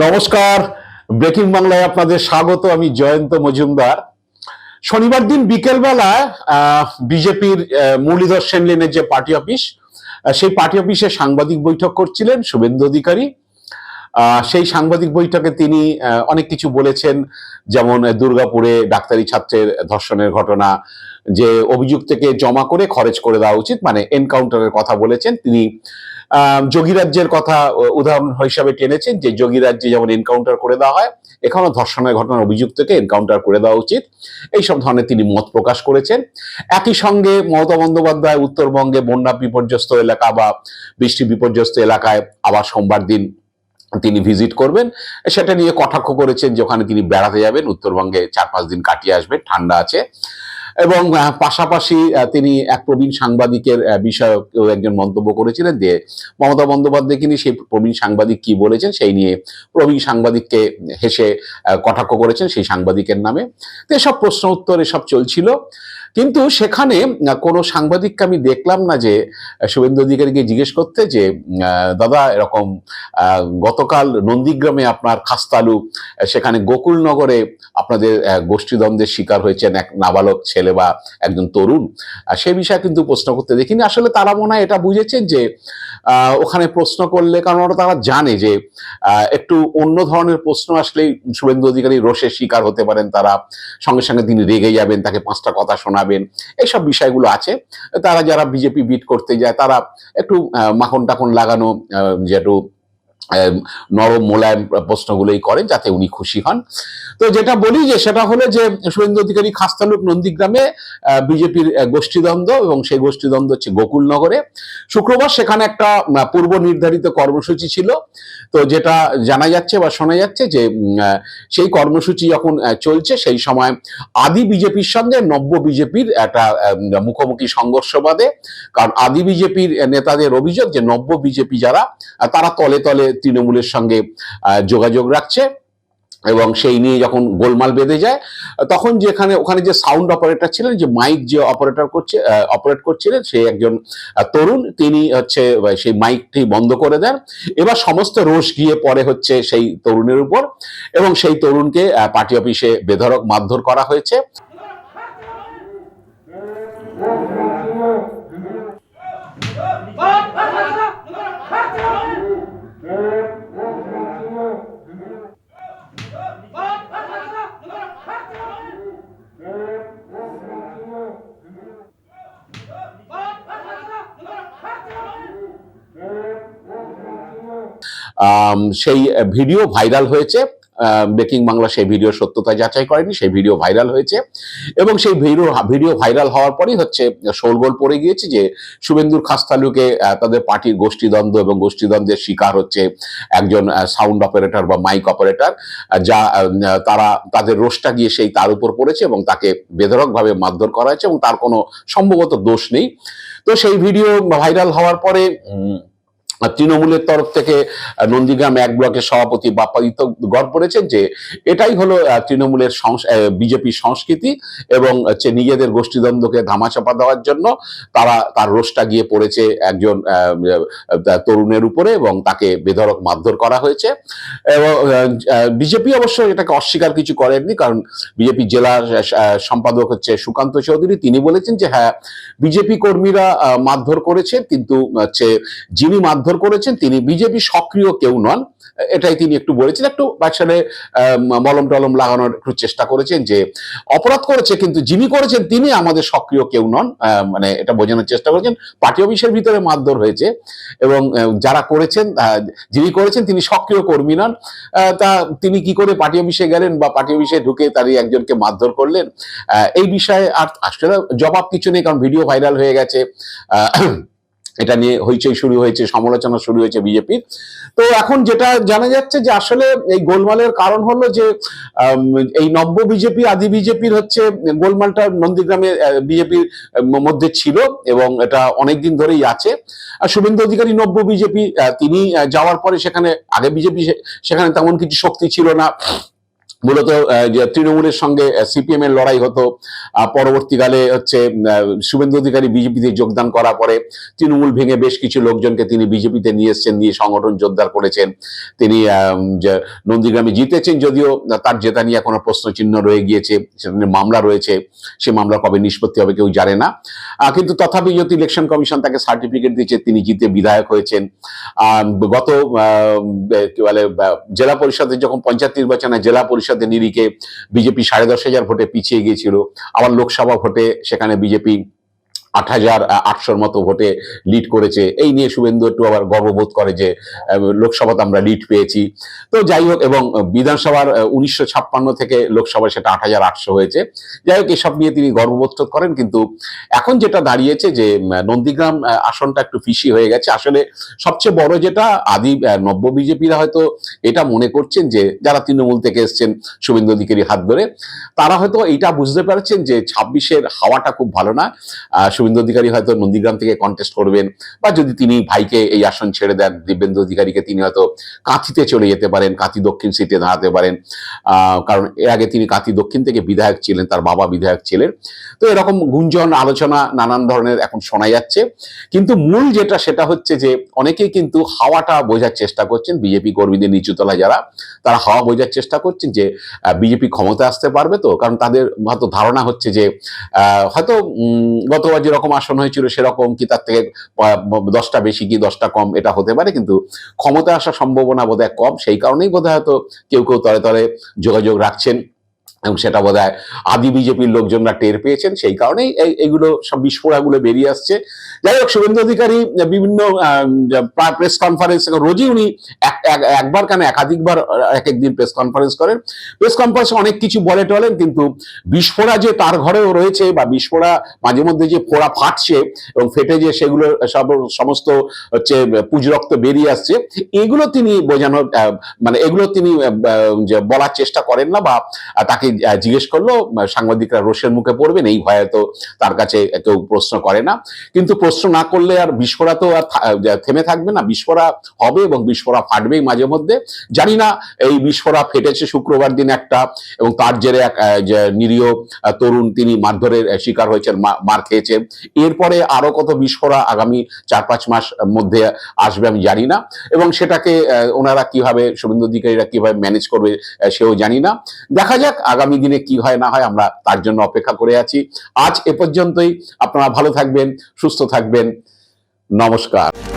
নমস্কার। ব্রেকিং বাংলায় আপনাদের স্বাগত, আমি জয়ন্ত মজুমদার। শনিবার দিন বিকেলবেলায় বিজেপির মুরলীধর সেনলেনের যে পার্টি অফিস সেই পার্টি অফিসে সাংবাদিক বৈঠক করছিলেন শুভেন্দু অধিকারী। সেই সাংবাদিক বৈঠকে তিনি অনেক কিছু বলেছেন, যেমন দুর্গাপুরে ডাক্তারি ছাত্রের ধর্ষণের ঘটনা, যে অভিযুক্তকে জমা করে খরচ করে দেওয়া উচিত মানে এনকাউন্টারের কথা বলেছেন তিনি। যোগীরাজ্যের কথা উদাহরণ হিসাবে টেনেছেন, যে যোগীরাজ্যে যেমন এনকাউন্টার করে দেওয়া হয় এখানেও ধর্ষণের ঘটনার অভিযুক্তকে এনকাউন্টার করে দেওয়া উচিত। এইসব ধরনের তিনি মত প্রকাশ করেছেন। একই সঙ্গে মমতা বন্দ্যোপাধ্যায় উত্তরবঙ্গে বন্যা বিপর্যস্ত এলাকা বা বৃষ্টি বিপর্যস্ত এলাকায় আবার সোমবার দিন তিনি ভিজিট করবেন। সেটা নিয়ে কটাক্ষ করেছেন যে ওখানে তিনি বেড়াতে যাবেন, উত্তরবঙ্গে চার পাঁচ দিন কাটিয়ে আসবেন, ঠান্ডা আছে। এবং পাশাপাশি তিনি এক প্রবীণ সাংবাদিকের বিষয়ে একজন মন্তব্য করেছিলেন যে, মমতা বন্দ্যোপাধ্যায়কে নিয়ে সেই প্রবীণ সাংবাদিক কি বলেছেন সেই নিয়ে প্রবীণ সাংবাদিককে হেসে কটাক্ষ করেছেন সেই সাংবাদিকের নামে। তো এসব প্রশ্ন উত্তর এসব চলছিল। কিন্তু সেখানে কোনো সাংবাদিককে আমি দেখলাম না যে শুভেন্দু অধিকারীকে জিজ্ঞেস করতে যে দাদা, এরকম গতকাল নন্দীগ্রামে আপনার খাস্তালু সেখানে গোকুলনগরে আপনাদের গোষ্ঠীদ্বন্দ্বের শিকার হয়েছেন এক নাবালক ছেলে বা একজন তরুণ। সে বিষয়ে কিন্তু প্রশ্ন করতে দেখিনি। আসলে তারা মনে হয় এটা বুঝেছেন যে ওখানে প্রশ্ন করলে, কারণ ওরা তারা জানে যে একটু অন্য ধরনের প্রশ্ন আসলেই শুভেন্দু অধিকারী রোষের শিকার হতে পারেন। তারা সঙ্গে সঙ্গে তিনি রেগে যাবেন, তাকে পাঁচটা কথা শোনাবেন এইসব বিষয়গুলো আছে। তারা যারা বিজেপি বিট করতে যায়, তারা একটু মাখন টাখন লাগানো যেটু নরম মোলায়েম প্রশ্নগুলোই করেন যাতে উনি খুশি হন। তো যেটা বলি যে সেটা হলো যে শুভেন্দু অধিকারী খাস্তালুক নন্দীগ্রামে বিজেপির গোষ্ঠীদ্বন্দ্ব এবং সেই গোষ্ঠীদ্বন্দ্ব হচ্ছে গোকুলনগরে। শুক্রবার সেখানে একটা পূর্ব নির্ধারিত কর্মসূচি ছিল। তো যেটা জানা যাচ্ছে বা শোনা যাচ্ছে যে সেই কর্মসূচি যখন চলছে সেই সময় আদি বিজেপির সঙ্গে নব্য বিজেপির একটা মুখোমুখি সংঘর্ষ বাদে কারণ আদি বিজেপির নেতাদের অভিযোগ যে নব্য বিজেপি যারা তারা তলে তলে তৃণমূলের সঙ্গে যোগাযোগ রাখছে এবং সেই নিয়ে যখন গোলমাল বেঁধে যায়, তখন যেখানে, ওখানে যে সাউন্ড অপারেটর ছিলেন, যে মাইক যে অপারেটর করছে অপারেট করছিলেন সে একজন তরুণ, তিনি হচ্ছে সেই মাইকটি বন্ধ করে দেন। এবার সমস্ত রোষ গিয়ে পড়ে হচ্ছে সেই তরুণের উপর এবং সেই তরুণকে পার্টি অফিসে বেধরক মারধর করা হয়েছে। সেই ভিডিও ভাইরাল হয়েছে। বেকিং বাংলা সেই ভিডিও সত্যতা যাচাই করেনি, সেই ভিডিও ভাইরাল হয়েছে। এবং সেই ভিডিও ভিডিও ভাইরাল হওয়ার পরই হচ্ছে, শোরগোল পড়ে গিয়েছে যে শুভেন্দুর খাস্তালুকে তাদের পার্টির গোষ্ঠীদ্বন্দ্ব এবং গোষ্ঠীদ্বন্দ্বের শিকার হচ্ছে একজন সাউন্ড অপারেটর বা মাইক অপারেটর যা তারা, তাদের রোষটা গিয়ে সেই তার উপর পড়েছে এবং তাকে বেধরকভাবে মারধর করা হয়েছে এবং তার কোনো সম্ভবত দোষ নেই। তো সেই ভিডিও ভাইরাল হওয়ার পরে তৃণমূলের তরফ থেকে নন্দীগ্রাম এক ব্লকের সভাপতি বাপ্পাদিত্য গড় করেছেন যে, এটাই হলো তৃণমূলের বিজেপি সংস্কৃতি এবং হচ্ছে নিজেদের গোষ্ঠীদ্বন্দ্বকে ধামাচাপা দেওয়ার জন্য তারা, তার রোষটা গিয়ে পড়েছে একজন তরুণের উপরে এবং তাকে বেধরক মারধর করা হয়েছে। এবং বিজেপি অবশ্য এটাকে অস্বীকার কিছু করেননি কারণ বিজেপি জেলা সম্পাদক হচ্ছে সুকান্ত চৌধুরী। তিনি বলেছেন যে হ্যাঁ বিজেপি কর্মীরা মারধর করেছে কিন্তু হচ্ছে যিনি মারধর করেছেন। তিনি বিজেপি সক্রিয় কেউ নন। এটাই তিনি একটু বলেছেন। একটু আসলে মলম টলম লাগানোর একটু চেষ্টা করেছেন যে অপরাধ করেছে কিন্তু যিনি করেছেন তিনি আমাদের সক্রিয় কেউ নন। মানে এটা বোঝানোর চেষ্টা করেছেন। পার্টি অফিসের ভিতরে মারধর হয়েছে এবং যারা করেছেন যিনি করেছেন তিনি সক্রিয় কর্মী নন। তা তিনি কি করে পার্টি অফিসে গেলেন বা পার্টি অফিসে ঢুকে তারই একজনকে মারধর করলেন? এই বিষয়ে আর আসলে জবাব কিছু নেই কারণ ভিডিও ভাইরাল হয়ে গেছে। এটা নিয়ে হইচই শুরু হয়েছে, সমালোচনা শুরু হয়েছে বিজেপির। তো এখন যেটা জানা যাচ্ছে যে আসলে এই গোলমালের কারণ হলো যে এই নব্য বিজেপি, আদি বিজেপির হচ্ছে গোলমালটা নন্দীগ্রামে বিজেপির মধ্যে ছিল এবং এটা অনেকদিন ধরেই আছে। আর শুভেন্দু অধিকারী নব্য বিজেপি তিনি যাওয়ার পরে সেখানে, আগে বিজেপি সেখানে তেমন কিছু শক্তি ছিল না। মূলত তৃণমূলের সঙ্গে সিপিএম এর লড়াই হতো। পরবর্তীকালে হচ্ছে শুভেন্দু অধিকারী বিজেপিতে যোগদান করার পরে তৃণমূল ভেঙে বেশ কিছু লোকজনকে তিনি বিজেপিতে নিয়ে এসছেন, নিয়ে সংগঠন জোরদার করেছেন। তিনি নন্দীগ্রামে জিতেছেন যদিও তার জেতা নিয়ে এখনও প্রশ্ন চিহ্ন রয়ে গিয়েছে, সেখানে মামলা রয়েছে। সে মামলা কবে নিষ্পত্তি হবে কেউ জানে না। কিন্তু তথাপি যদি ইলেকশন কমিশন তাকে সার্টিফিকেট দিয়েছে, তিনি জিতে বিধায়ক হয়েছেন। গত কি বলে জেলা পরিষদের যখন পঞ্চায়েত নির্বাচনে জেলা পরিষদের নিরিখে বিজেপি সাড়ে দশ হাজার ভোটে পিছিয়ে গিয়েছিল। আবার লোকসভা ভোটে সেখানে বিজেপি আট হাজার আটশোর মতো ভোটে লিড করেছে। এই নিয়ে শুভেন্দু একটু আবার গর্ববোধ করে যে লোকসভাতে আমরা লিড পেয়েছি। তো যাই হোক, এবং বিধানসভার উনিশশো ছাপ্পান্ন থেকে লোকসভায় সেটা আট হাজার আটশো হয়েছে। যাই হোক, এসব নিয়ে তিনি গর্ববোধ করেন, কিন্তু এখন যেটা দাঁড়িয়েছে যে নন্দীগ্রাম আসনটা একটু ফিসি হয়ে গেছে। আসলে সবচেয়ে বড় যেটা আদি নব্য বিজেপিরা হয়তো এটা মনে করছেন যে, যারা তৃণমূল থেকে এসছেন শুভেন্দু অধিকারী হাত ধরে, তারা হয়তো এটা বুঝতে পারছেন যে, ছাব্বিশের হাওয়াটা খুব ভালো না। শুভেন্দু অধিকারী হয়তো নন্দীগ্রাম থেকে কন্টেস্ট করবেন, বা যদি তিনি ভাইকে এই আসন ছেড়ে দেন, দিব্যেন্দু অধিকারীকে তিনি হয়তো কাঁথিতে চলে যেতে পারেন, কাঁথি দক্ষিণ সিটে দাঁড়াতে পারেন। কারণ এর আগে তিনি কাঁথি দক্ষিণ থেকে বিধায়ক ছিলেন, তার বাবা বিধায়ক ছিলেন। তো এরকম গুঞ্জন, আলোচনা, নানান ধরনের এখন শোনা যাচ্ছে। কিন্তু মূল যেটা, সেটা হচ্ছে যে, অনেকেই কিন্তু হাওয়াটা বোঝার চেষ্টা করছেন, বিজেপি কর্মীদের নিচুতলা যারা, তারা হাওয়া বোঝার চেষ্টা করছেন যে বিজেপি ক্ষমতা আসতে পারবে তো? কারণ তাদের হয়তো ধারণা হচ্ছে যে হয়তো গতবার যেরকম আসন হয়েছিল সেরকম কি তার থেকে দশটা বেশি কি দশটা কম এটা হতে পারে, কিন্তু ক্ষমতা আসার সম্ভাবনা বোধহয় কম। সেই কারণেই বোধ হয়তো কেউ কেউ তলে তলে যোগাযোগ রাখছেন। এবং সেটা বোধহয় আদি বিজেপির লোকজনরা টের পেয়েছেন, সেই কারণেই এই- এইগুলো সব বিস্ফোরাগুলো বেরিয়ে আসছে। যাই হোক, শুভেন্দু অধিকারী বিভিন্ন প্রেস কনফারেন্স রোজই উনি এক- এক- একবার কেন একাধিকবার এক একদিন প্রেস কনফারেন্স করেন। প্রেস কনফারেন্সে অনেক কিছু বলে টলেন, কিন্তু বিস্ফোরা যে তার ঘরেও রয়েছে বা বিস্ফোরা মাঝে মধ্যে যে ফোড়া ফাটছে এবং ফেটে যে সেগুলো, সব, সমস্ত হচ্ছে, পুজ রক্ত বেরিয়ে আসছে, এগুলো তিনি বোঝানোর মানে এগুলো তিনি বলার চেষ্টা করেন না বা তাকে জিজ্ঞেস করল সাংবাদিকরা রোষের মুখে পড়বেন, এই ভয়ে তো তার কাছে কেউ প্রশ্ন করে না। কিন্তু প্রশ্ন না করলে আর বিস্ফোরা তো আর থেমে থাকবে না, বিস্ফোরা হবে এবং বিস্ফোরা ফাটবেই মাঝে মধ্যে। জানি না, এই বিস্ফোরা ফেটেছে শুক্রবার দিন একটা, এবং তার জেরে এক নিরীহ তরুণ তিনি মারধরের শিকার হয়েছেন মার খেয়েছেন। এরপরে আরও কত বিস্ফোরা আগামী চার পাঁচ মাস মধ্যে আসবে আমি জানি না, এবং সেটাকে ওনারা কীভাবে, শুভেন্দু অধিকারীরা কীভাবে ম্যানেজ করবে সেও জানি না। দেখা যাক আগামী দিনে কি হয় না হয় আমরা তার জন্য অপেক্ষা করে আছি। আজ এ পর্যন্তই। আপনারা ভালো থাকবেন, সুস্থ থাকবেন। নমস্কার।